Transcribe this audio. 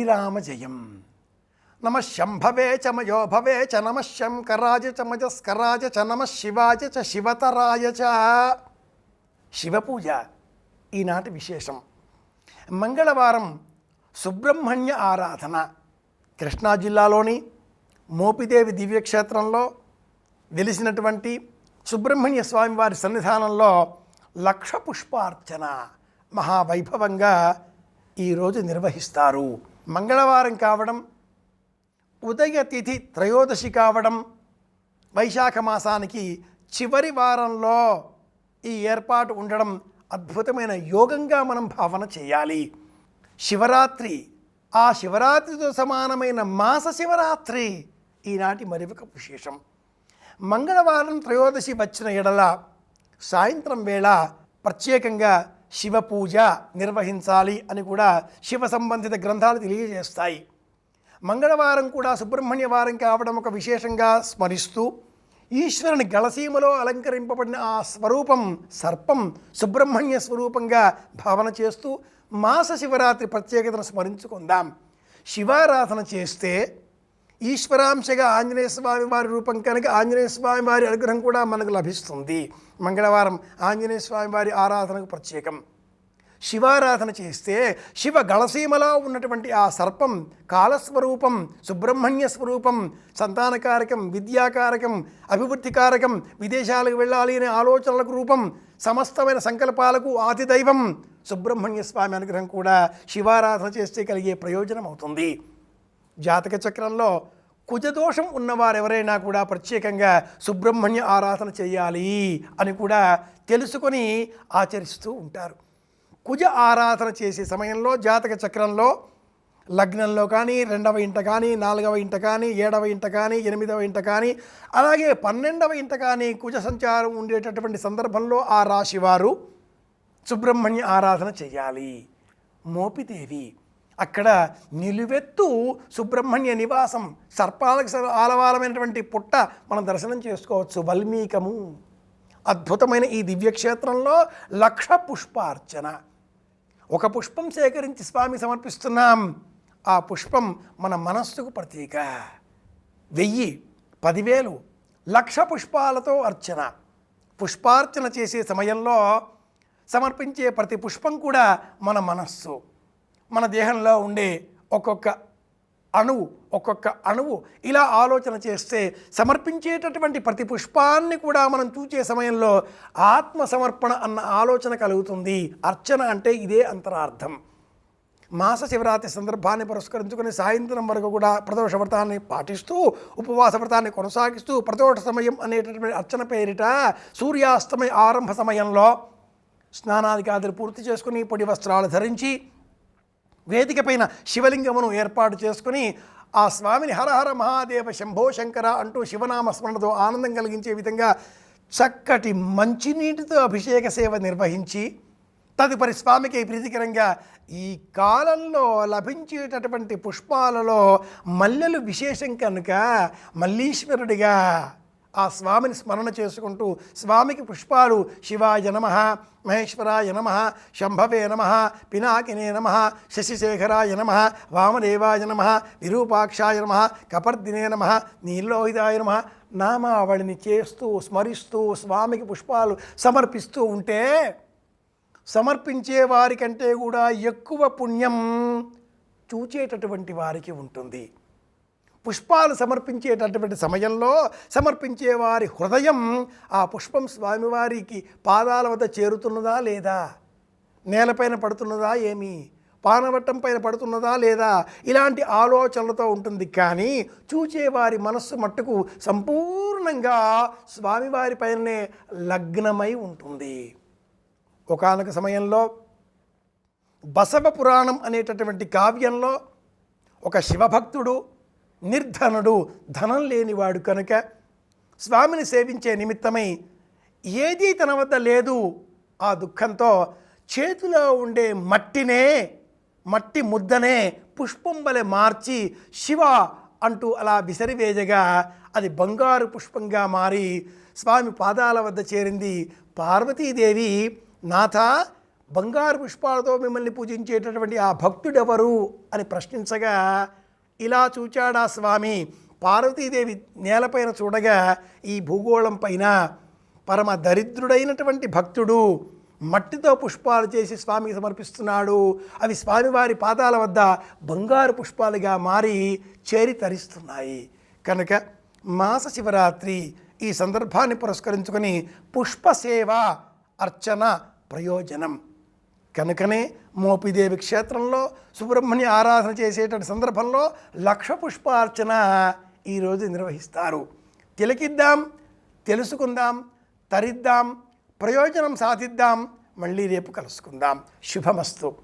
శ్రీరామ జయం నమ శంభవే చ భవే చ నమ శంకరాజ చ మజస్కరాజ చ నమ శివాజ చ శివతరాయ చ. శివపూజ ఈనాటి విశేషం. మంగళవారం సుబ్రహ్మణ్య ఆరాధన. కృష్ణా జిల్లాలోని మోపిదేవి దివ్యక్షేత్రంలో వెలిసినటువంటి సుబ్రహ్మణ్య స్వామి వారి సన్నిధానంలో లక్ష పుష్పార్చన మహావైభవంగా ఈరోజు నిర్వహిస్తారు. మంగళవారం కావడం ఉదయ తిథి త్రయోదశి కావడం వైశాఖ మాసానికి చివరి వారంలో ఈ ఏర్పాటు ఉండడం అద్భుతమైన యోగంగా మనం భావన చేయాలి. శివరాత్రి ఆ శివరాత్రితో సమానమైన మాస శివరాత్రి ఈనాటి మరొక విశేషం మంగళవారం త్రయోదశి వచ్చిన ఎడల సాయంత్రం వేళ ప్రత్యేకంగా శివ పూజ నిర్వహించాలి అని కూడా శివ సంబంధిత గ్రంథాలు తెలియజేస్తాయి. మంగళవారం కూడా సుబ్రహ్మణ్య వారం కావడం ఒక విశేషంగా స్మరిస్తూ ఈశ్వరుని గళసీమలో అలంకరింపబడిన ఆ స్వరూపం సర్పం సుబ్రహ్మణ్య స్వరూపంగా భావన చేస్తూ మాస శివరాత్రి ప్రత్యేకతను స్మరించుకుందాం. శివారాధన చేస్తే ఈశ్వరాంశగా ఆంజనేయ స్వామి వారి రూపం కనుక ఆంజనేయ స్వామి వారి అనుగ్రహం కూడా మనకు లభిస్తుంది. మంగళవారం ఆంజనేయ స్వామి వారి ఆరాధనకు ప్రత్యేకం. శివారాధన చేస్తే శివ గళసీమలో ఉన్నటువంటి ఆ సర్పం కాలస్వరూపం సుబ్రహ్మణ్య స్వరూపం సంతానకారకం విద్యాకారకం అభివృద్ధికారకం విదేశాలకు వెళ్ళాలి అనే ఆలోచనలకు రూపం సమస్తమైన సంకల్పాలకు ఆతిదైవం సుబ్రహ్మణ్య స్వామి అనుగ్రహం కూడా శివారాధన చేస్తే కలిగే ప్రయోజనం అవుతుంది. జాతక చక్రంలో కుజదోషం ఉన్నవారెవరైనా కూడా ప్రత్యేకంగా సుబ్రహ్మణ్య ఆరాధన చేయాలి అని కూడా తెలుసుకొని ఆచరిస్తూ ఉంటారు. కుజ ఆరాధన చేసే సమయంలో జాతక చక్రంలో లగ్నంలో కానీ రెండవ ఇంట కానీ నాలుగవ ఇంట కానీ ఏడవ ఇంట కానీ ఎనిమిదవ ఇంట కానీ అలాగే పన్నెండవ ఇంట కానీ కుజ సంచారం ఉండేటటువంటి సందర్భంలో ఆ రాశివారు సుబ్రహ్మణ్య ఆరాధన చేయాలి. మోపిదేవి అక్కడ నిలువెత్తు సుబ్రహ్మణ్య నివాసం సర్పాలకు ఆలవాలమైనటువంటి పుట్ట మనం దర్శనం చేసుకోవచ్చు. వల్మీకము. అద్భుతమైన ఈ దివ్యక్షేత్రంలో లక్ష పుష్పార్చన. ఒక పుష్పం సేకరించి స్వామి సమర్పిస్తున్నాం. ఆ పుష్పం మన మనస్సుకు ప్రతీక. వెయ్యి పదివేలు లక్ష పుష్పాలతో అర్చన. పుష్పార్చన చేసే సమయంలో సమర్పించే ప్రతి పుష్పం కూడా మన మనస్సు. మన దేహంలో ఉండే ఒక్కొక్క అణువు ఒక్కొక్క అణువు ఇలా ఆలోచన చేస్తే సమర్పించేటటువంటి ప్రతి పుష్పాన్ని కూడా మనం చూచే సమయంలో ఆత్మ సమర్పణ అన్న ఆలోచన కలుగుతుంది. అర్చన అంటే ఇదే అంతరార్థం. మాస శివరాత్రి సందర్భాన్ని పురస్కరించుకుని సాయంత్రం వరకు కూడా ప్రదోష వ్రతాన్ని పాటిస్తూ ఉపవాస వ్రతాన్ని కొనసాగిస్తూ ప్రదోష సమయం అనేటటువంటి అర్చన పేరిట సూర్యాస్తమయ ఆరంభ సమయంలో స్నానాదికాదులు పూర్తి చేసుకుని పొడి వస్త్రాలు ధరించి వేదిక పైన శివలింగమును ఏర్పాటు చేసుకుని ఆ స్వామిని హరహర మహాదేవ శంభో శంకర అంటూ శివనామ స్మరణతో ఆనందం కలిగించే విధంగా చక్కటి మంచినీటితో అభిషేక సేవ నిర్వహించి తదుపరి స్వామికి ప్రీతికరంగా ఈ కాలంలో లభించేటటువంటి పుష్పాలలో మల్లెలు విశేషం కనుక మల్లీశ్వరుడిగా ఆ స్వామిని స్మరణ చేసుకుంటూ స్వామికి పుష్పాలు శివాయ నమ మహేశ్వరాయ నమ శంభవే నమ పినాకినే నమ శశిశేఖరాయ నమ వామదేవాయ నమ విరూపాక్షాయ నమ కపర్దినే నమ నీలోహితాయ నమ నామావళిని చేస్తూ స్మరిస్తూ స్వామికి పుష్పాలు సమర్పిస్తూ ఉంటే సమర్పించే వారికంటే కూడా ఎక్కువ పుణ్యం చూచేటటువంటి వారికి ఉంటుంది. పుష్పాలు సమర్పించేటటువంటి సమయంలో సమర్పించే వారి హృదయం ఆ పుష్పం స్వామివారికి పాదాల వద్ద చేరుతున్నదా లేదా? నేలపైన పడుతున్నదా ఏమి? పానవట్టం పైన పడుతున్నదా లేదా? ఇలాంటి ఆలోచనలతో ఉంటుంది కానీ చూచేవారి మనస్సు మట్టుకు సంపూర్ణంగా స్వామివారి పైననే లగ్నమై ఉంటుంది. ఒకనొక సమయంలో బసవ పురాణం అనేటటువంటి కావ్యంలో ఒక శివభక్తుడు నిర్ధనుడు ధనం లేనివాడు కనుక స్వామిని సేవించే నిమిత్తమై ఏదీ తన వద్ద లేదు ఆ దుఃఖంతో చేతిలో ఉండే మట్టినే మట్టి ముద్దనే పుష్పం వలె మార్చి శివ అంటూ అలా విసరివేయగా అది బంగారు పుష్పంగా మారి స్వామి పాదాల వద్ద చేరింది. పార్వతీదేవి నాథ బంగారు పుష్పాలతో మిమ్మల్ని పూజించేటటువంటి ఆ భక్తుడెవరు? అని ప్రశ్నించగా ఇలా చూచాడా స్వామి? పార్వతీదేవి నేలపైన చూడగా ఈ భూగోళం పైన పరమ దరిద్రుడైనటువంటి భక్తుడు మట్టితో పుష్పాలు చేసి స్వామికి సమర్పిస్తున్నాడు. అవి స్వామివారి పాదాల వద్ద బంగారు పుష్పాలుగా మారి చేరి తరిస్తున్నాయి. కనుక మాస శివరాత్రి ఈ సందర్భాన్ని పురస్కరించుకొని పుష్పసేవ అర్చన ప్రయోజనం. కనుకనే మోపిదేవి క్షేత్రంలో సుబ్రహ్మణ్య ఆరాధన చేసేటువంటి సందర్భంలో లక్ష పుష్పార్చన ఈరోజు నిర్వహిస్తారు. తిలకిద్దాం తెలుసుకుందాం తరిద్దాం ప్రయోజనం సాధిద్దాం మళ్ళీ రేపు కలుసుకుందాం. శుభమస్తు.